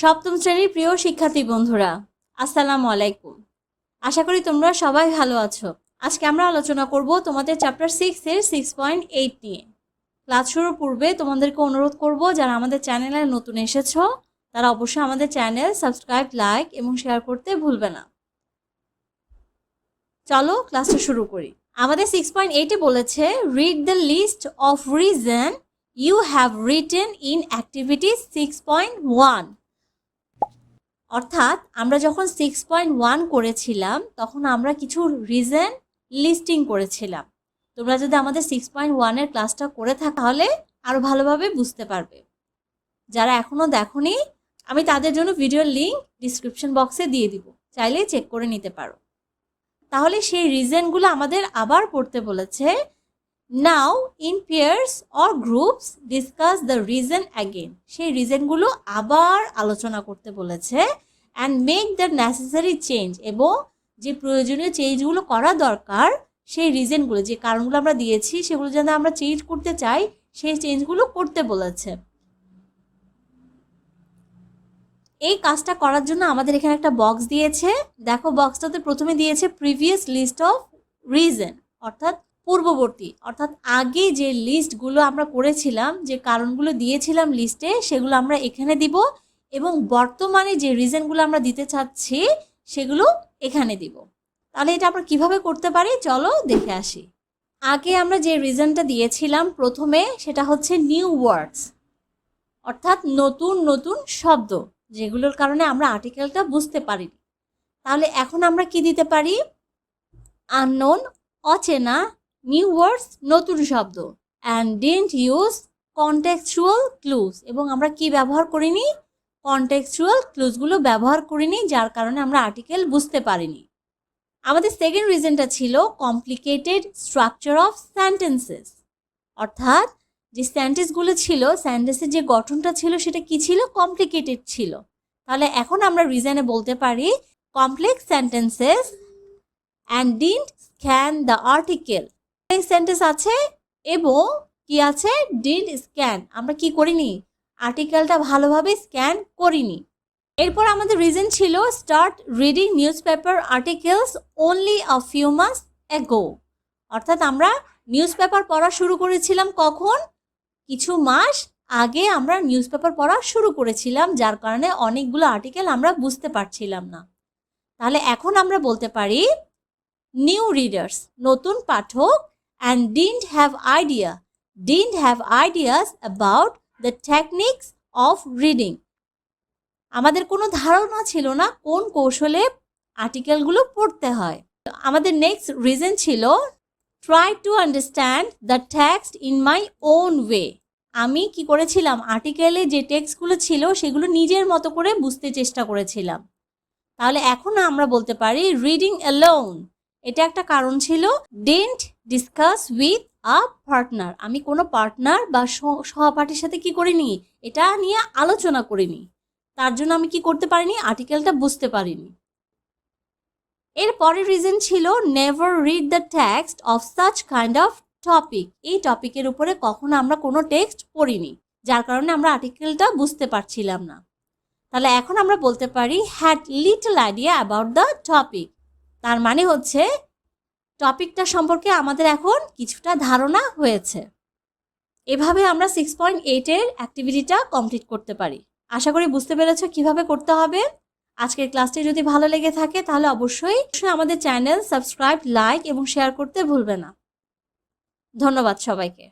সপ্তম শ্রেণির প্রিয় শিক্ষার্থী বন্ধুরা, আসসালামু আলাইকুম। আশা করি তোমরা সবাই ভালো আছো। আজকে আমরা আলোচনা করব তোমাদের চ্যাপ্টার সিক্স এর সিক্স পয়েন্ট এইট নিয়ে। ক্লাস শুরুর পূর্বে তোমাদেরকে অনুরোধ করব, যারা আমাদের চ্যানেলে নতুন এসেছ, তারা অবশ্যই আমাদের চ্যানেল সাবস্ক্রাইব লাইক এবং শেয়ার করতে ভুলবে না। চলো ক্লাসটা শুরু করি। আমাদের সিক্স পয়েন্ট এইটে বলেছে read the list of reason you have written in activity six point one অর্থাৎ আমরা যখন সিক্স পয়েন্ট ওয়ান করেছিলাম, তখন আমরা কিছু রিজন লিস্টিং করেছিলাম। তোমরা যদি আমাদের সিক্স পয়েন্ট ওয়ানের ক্লাসটা করে থাকো, তাহলে আরও ভালোভাবে বুঝতে পারবে। যারা এখনও দেখোনি, আমি তাদের জন্য ভিডিওর লিঙ্ক ডিসক্রিপশন বক্সে দিয়ে দিব। চাইলে চেক করে নিতে পারো। তাহলে সেই রিজনগুলো আমাদের আবার পড়তে বলেছে। Now in pairs or groups discuss the reason again সেই রিজনগুলো আবার আলোচনা করতে বলেছে। And make the necessary change এবং যে প্রয়োজনীয় চেঞ্জগুলো করা দরকার, সেই রিজনগুলো যে কারণগুলো আমরা দিয়েছি, সেগুলো যেন আমরা চেঞ্জ করতে চাই, সেই চেঞ্জগুলো করতে বলেছে। এই কাজটা করার জন্য আমাদের এখানে একটা বক্স দিয়েছে। দেখো বক্সটাতে প্রথমে দিয়েছে প্রিভিয়াস লিস্ট অফ রিজন অর্থাৎ পূর্ববর্তী, অর্থাৎ আগে যে লিস্টগুলো আমরা করেছিলাম, যে কারণগুলো দিয়েছিলাম লিস্টে সেগুলো আমরা এখানে দিব। এবং বর্তমানে যে রিজনগুলো আমরা দিতে চাচ্ছি, সেগুলো এখানে দিব। তাহলে এটা আমরা কীভাবে করতে পারি? চলো দেখে আসি। আগে আমরা যে রিজনটা দিয়েছিলাম প্রথমে, সেটা হচ্ছে নিউ ওয়ার্ডস অর্থাৎ নতুন নতুন শব্দ, যেগুলোর কারণে আমরা আর্টিকেলটা বুঝতে পারি তাহলে এখন আমরা কি দিতে পারি? আননোন অচেনা নিউ ওয়ার্ডস নতুন শব্দ। And didn't use contextual clues এবং আমরা কি ব্যবহার করিনি? কন্টেক্সচুয়াল ক্লুজগুলো ব্যবহার করিনি, যার কারণে আমরা আর্টিকেল বুঝতে পারিনি। আমাদের সেকেন্ড রিজনটা ছিল কমপ্লিকেটেড স্ট্রাকচার অফ সেন্টেন্সেস অর্থাৎ যে সেন্টেন্সগুলো ছিল সেন্টেন্সের যে গঠনটা ছিল, সেটা কি ছিল? কমপ্লিকেটেড ছিল। তাহলে এখন আমরা রিজনে বলতে পারি complex sentences and didn't scan the article sentence আছে এবং কি আছে? ডিন্ট স্ক্যান আমরা কি করিনি? আর্টিকেলটা ভালোভাবে স্ক্যান করিনি। এরপর আমাদের রিজন ছিল start reading newspaper articles only a few mass ago অর্থাৎ আমরা নিউজ পেপার পড়া শুরু করেছিলাম কখন? কিছু মাস আগে আমরা নিউজ পেপার পড়া শুরু করেছিলাম, যার কারণে অনেকগুলো আর্টিকেল আমরা বুঝতে পারছিলাম না। তাহলে এখন আমরা বলতে পারি নিউ রিডার্স নতুন পাঠক and didn't have idea didn't have ideas about the techniques of reading আমাদের কোনো ধারণা ছিল না কোন কৌশলে আর্টিকেলগুলো পড়তে হয়। আমাদের নেক্সট রিজন ছিল try to understand the text in my own way আমি কি করেছিলাম? আর্টিকেলে যে টেক্সটগুলো ছিল সেগুলো নিজের মতো করে বুঝতে চেষ্টা করেছিলাম। তাহলে এখন আমরা বলতে পারি রিডিং অ্যালোন এটা একটা কারণ ছিল। Didn't discuss with a partner আমি কোনো পার্টনার বা সহ- সহপাঠীর সাথে কি করিনি? এটা নিয়ে আলোচনা করিনি। তার জন্য আমি কি করতে পারিনি? আর্টিকেলটা বুঝতে পারিনি। এর পরের রিজন ছিল never read the text of such kind of topic এই টপিকের উপরে কখনো আমরা কোনো টেক্সট পড়িনি, যার কারণে আমরা আর্টিকেলটা বুঝতে পারছিলাম না। তাহলে এখন আমরা বলতে পারি had little idea about the topic তার মানে হচ্ছে টপিকটা সম্পর্কে আমাদের এখন কিছুটা ধারণা হয়েছে। এভাবে আমরা সিক্স পয়েন্ট এইটের অ্যাক্টিভিটিটা কমপ্লিট করতে পারি। আশা করি বুঝতে পেরেছ কীভাবে করতে হবে। আজকের ক্লাসটি যদি ভালো লেগে থাকে তাহলে অবশ্যই আমাদের চ্যানেল সাবস্ক্রাইব লাইক এবং শেয়ার করতে ভুলবে না। ধন্যবাদ সবাইকে।